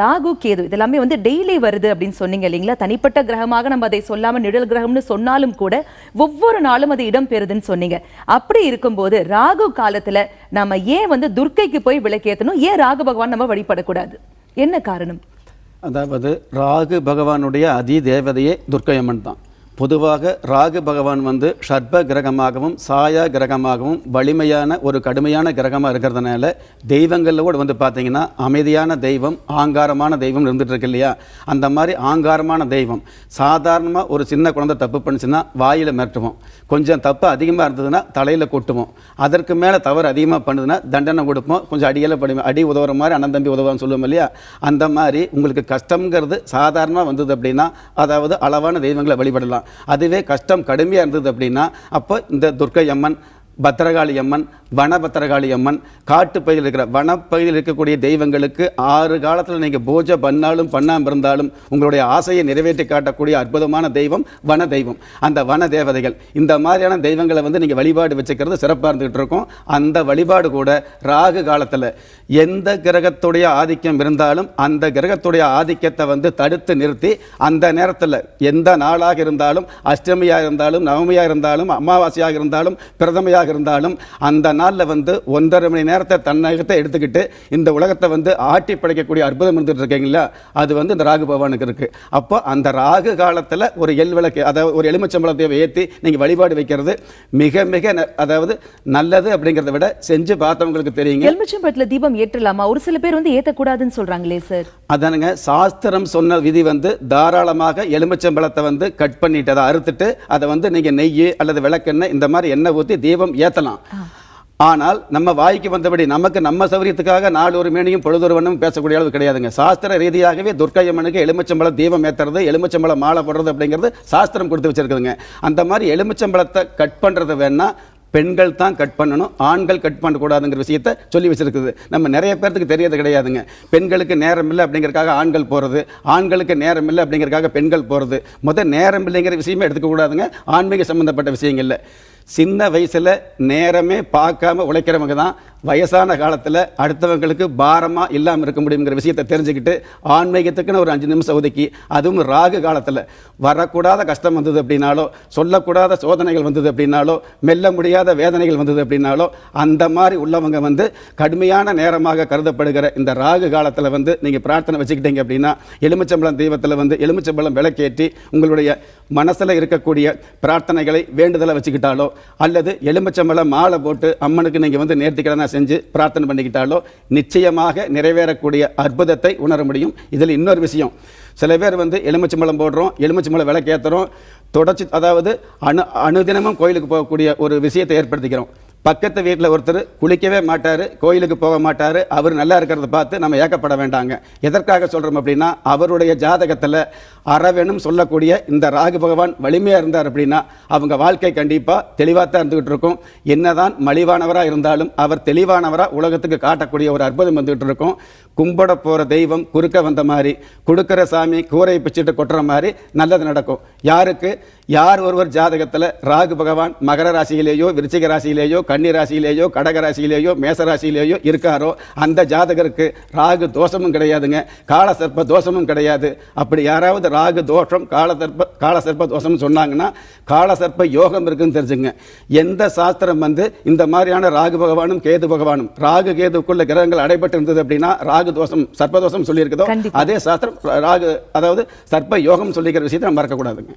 ராகு கேது. இதெல்லாமே வந்து டெய்லி வருது அப்படின்னு சொன்னீங்க இல்லைங்களா? தனிப்பட்ட கிரகமாக நம்ம அதை சொல்லாமல் நிழல் கிரகம்னு சொன்னாலும் கூட ஒவ்வொரு நாளும் அது இடம் பெறுதுன்னு சொன்னீங்க. அப்படி இருக்கும்போது ராகு காலத்தில் நம்ம ஏன் வந்து துர்க்கைக்கு போய் விளக்கேற்றணும் ஏன் ராகு பகவான் நம்ம வழிபடக்கூடாது? என்ன காரணம்? அதாவது ராகு பகவானுடைய அதி தேவதையே துர்க்கையம்மன் தான். பொதுவாக ராகு பகவான் வந்து ஷர்ப கிரகமாகவும் சாயா கிரகமாகவும் வலிமையான ஒரு கடுமையான கிரகமாக இருக்கிறதுனால தெய்வங்களில் கூட வந்து பார்த்தீங்கன்னா அமைதியான தெய்வம் ஆங்காரமான தெய்வம் இருந்துகிட்டு இருக்கு இல்லையா? அந்த மாதிரி ஆங்காரமான தெய்வம். சாதாரணமாக ஒரு சின்ன குழந்தை தப்பு பண்ணுச்சுன்னா வாயில் மிரட்டுவோம். கொஞ்சம் தப்பு அதிகமாக இருந்ததுன்னா தலையில் கொட்டுவோம். அதற்கு மேலே தவறு அதிகமாக பண்ணுதுன்னா தண்டனை கொடுப்போம். கொஞ்சம் அடியில் படி அடி உதவுற மாதிரி அண்ணன் தம்பி உதவான்னு சொல்லுவோம் இல்லையா? அந்த மாதிரி உங்களுக்கு கஷ்டங்கிறது சாதாரணமாக வந்தது அப்படின்னா அதாவது அளவான தெய்வங்களை வழிபடலாம். அதுவே கஷ்டம் கடுமையாக இருந்தது அப்படின்னா அப்போ இந்த துர்க்கை அம்மன் பத்திரகாளி அம்மன் வனபத்திரகாளி அம்மன் காட்டுப்பகுதியில் இருக்கிற வனப்பகுதியில் இருக்கக்கூடிய தெய்வங்களுக்கு ஆறு காலத்தில் நீங்கள் பூஜை பண்ணாலும் பண்ணாமல் இருந்தாலும் உங்களுடைய ஆசையை நிறைவேற்றி காட்டக்கூடிய அற்புதமான தெய்வம் வன தெய்வம். அந்த வன தேவதைகள் இந்த மாதிரியான தெய்வங்களை வந்து நீங்கள் வழிபாடு வச்சுக்கிறது சிறப்பாக இருந்துகிட்டு இருக்கும். அந்த வழிபாடு கூட ராகு காலத்தில் எந்த கிரகத்துடைய ஆதிக்கம் இருந்தாலும் அந்த கிரகத்துடைய ஆதிக்கத்தை வந்து தடுத்து நிறுத்தி அந்த நேரத்தில் எந்த நாளாக இருந்தாலும் அஷ்டமியாக இருந்தாலும் நவமியாக இருந்தாலும் அமாவாசையாக இருந்தாலும் பிரதமையாக இருந்தாலும் அந்த நாளில் வந்து ஒன்றரை மணி நேரத்தை தன்னகத்தை எடுத்துக்கிட்டு இந்த உலகத்தை வந்து ஆட்டி படைக்கக்கூடிய அற்புதம் இருந்துட்டு இருக்கீங்களா அது வந்து இந்த ராகு பகவானுக்கு இருக்கு. அப்போ அந்த ராகு காலத்தில் ஒரு எல் விளக்கு அதாவது ஒரு எலுமிச்சம்பழத்தை ஏற்றி நீங்கள் வழிபாடு வைக்கிறது மிக மிக அதாவது நல்லது அப்படிங்கிறத விட செஞ்சு பார்த்தவங்களுக்கு தெரியுங்க. எலுமிச்சம்பழத்துல தீபம் ஏற்றலாமா? ஒரு சில பேர் வந்து ஏத்தக்கூடாதுன்னு சொல்றாங்களே சார். அதானுங்க சாஸ்திரம் சொன்ன விதி வந்து தாராளமாக எலுமிச்சம்பழத்தை வந்து கட் பண்ணிட்டு அதை அறுத்துட்டு அதை வந்து நீங்கள் நெய் அல்லது விளக்கெண்ணெய் இந்த மாதிரி எண்ணெய் ஊற்றி தீபம் ஏற்றலாம் ஆனால் நம்ம வாய்க்கு வந்தபடி நமக்கு நம்ம சௌரியத்துக்காக நாலு ஒரு மேனியும் பொழுதொரு வண்ணமும் பேசக்கூடிய அளவு கிடையாதுங்க. சாஸ்திர ரீதியாகவே துர்க்கையம்மனுக்கு எலுமிச்சம்பழம் தீபம் ஏற்றுறது எலுமிச்சம்பழம் மாலை போடுறது அப்படிங்கிறது சாஸ்திரம் கொடுத்து வச்சிருக்குதுங்க. அந்த மாதிரி எலுமிச்சம்பழத்தை கட் பண்ணுறது வேணா பெண்கள் தான் கட் பண்ணணும் ஆண்கள் கட் பண்ணக்கூடாதுங்கிற விஷயத்த சொல்லி வச்சிருக்குது. நம்ம நிறைய பேர்த்துக்கு தெரியறது கிடையாதுங்க. பெண்களுக்கு நேரம் இல்லை அப்படிங்கிறக்காக ஆண்கள் போகிறது ஆண்களுக்கு நேரம் இல்லை அப்படிங்கிறக்காக பெண்கள் போகிறது முதல் நேரம் இல்லைங்கிற விஷயமே எடுத்துக்க கூடாதுங்க. ஆன்மீக சம்மந்தப்பட்ட விஷயங்கள்ல சின்ன வயசில் நேரமே பார்க்காம உழைக்கிறவங்க தான் வயசான காலத்தில் அடுத்தவங்களுக்கு பாரமாக இல்லாமல் இருக்க முடியுங்கிற விஷயத்தை தெரிஞ்சுக்கிட்டு ஆன்மீகத்துக்குன்னு ஒரு அஞ்சு நிமிஷம் ஒதுக்கி அதுவும் ராகு காலத்தில் வரக்கூடாத கஷ்டம் வந்தது அப்படின்னாலோ சொல்லக்கூடாத சோதனைகள் வந்தது அப்படின்னாலோ மெல்ல முடியாத வேதனைகள் வந்தது அப்படின்னாலோ அந்த மாதிரி உள்ளவங்க வந்து கடுமையான நேரமாக கருதப்படுகிற இந்த ராகு காலத்தில் வந்து நீங்கள் பிரார்த்தனை வச்சுக்கிட்டீங்க அப்படின்னா எலுமிச்சம்பழம் தெய்வத்தில் வந்து எலுமிச்சம்பழம் விளக்கேற்றி உங்களுடைய மனசில் இருக்கக்கூடிய பிரார்த்தனைகளை வேண்டுதலை வச்சுக்கிட்டாலோ அல்லது எலுமிச்சம்பழம் மாலை போட்டு அம்மனுக்கு நீங்கள் வந்து நேர்த்திக்கிறதா செஞ்சு பிரார்த்தனை பண்ணிக்கிட்டாலோ நிச்சயமாக நிறைவேறக்கூடிய அற்புதத்தை உணர முடியும். இதில் இன்னொரு விஷயம். சில பேர் வந்து எலுமிச்சம்பழம் போடுறோம் எலுமிச்சம்பழம் விளக்கேற்றுறோம் தொடர்ச்சி அதாவது அணு அணுதினமும் கோயிலுக்கு போகக்கூடிய ஒரு விஷயத்தை ஏற்படுத்திக்கிறோம். பக்கத்து வீட்டில் ஒருத்தர் குளிக்கவே மாட்டார் கோயிலுக்கு போக மாட்டார் அவர் நல்லா இருக்கிறத பார்த்து நம்ம ஏக்கப்பட வேண்டாங்க. எதற்காக சொல்கிறோம் அப்படின்னா அவருடைய ஜாதகத்தில் அறவேணும் சொல்லக்கூடிய இந்த ராகு பகவான் வலிமையாக இருந்தார் அப்படின்னா அவங்க வாழ்க்கை கண்டிப்பாக தெளிவாக தான் இருந்துகிட்டு இருக்கும் என்னதான் மலிவானவராக இருந்தாலும் அவர் தெளிவானவராக உலகத்துக்கு காட்டக்கூடிய ஒரு அற்புதம் வந்துகிட்டு இருக்கும் கும்பிட போகிற தெய்வம் குறுக்க வந்த மாதிரி கொடுக்கிற சாமி கூரை பிச்சுட்டு கொட்டுற மாதிரி நல்லது நடக்கும். யாருக்கு? யார் ஒருவர் ஜாதகத்தில் ராகு பகவான் மகர ராசியிலேயோ விருச்சிக ராசியிலேயோ கன்னி ராசியிலேயோ கடக ராசியிலேயோ மேச ராசியிலேயோ இருக்காரோ அந்த ஜாதகருக்கு ராகு தோஷமும் கிடையாதுங்க. கால சர்ப்ப தோஷமும் கிடையாது. அப்படி யாராவது ராகு தோஷம் கால சர்ப்ப கால சர்ப்ப தோஷம் சொன்னாங்கன்னா கால சர்ப்ப யோகம் இருக்குன்னு தெரிஞ்சுங்க. எந்த சாஸ்திரம் வந்து இந்த மாதிரியான ராகு பகவானும் கேது பகவானும் ராகு கேதுக்குள்ள கிரகங்கள் அடைபட்டு இருந்தது அப்படின்னா ராகு தோஷம் சர்ப்ப தோஷம் சொல்லியிருக்குதோ. அதே சாஸ்திரம் ராகு அதாவது சர்ப்ப யோகம் சொல்லிக்கிற விஷயத்தை நம்ம மறக்கக்கூடாதுங்க.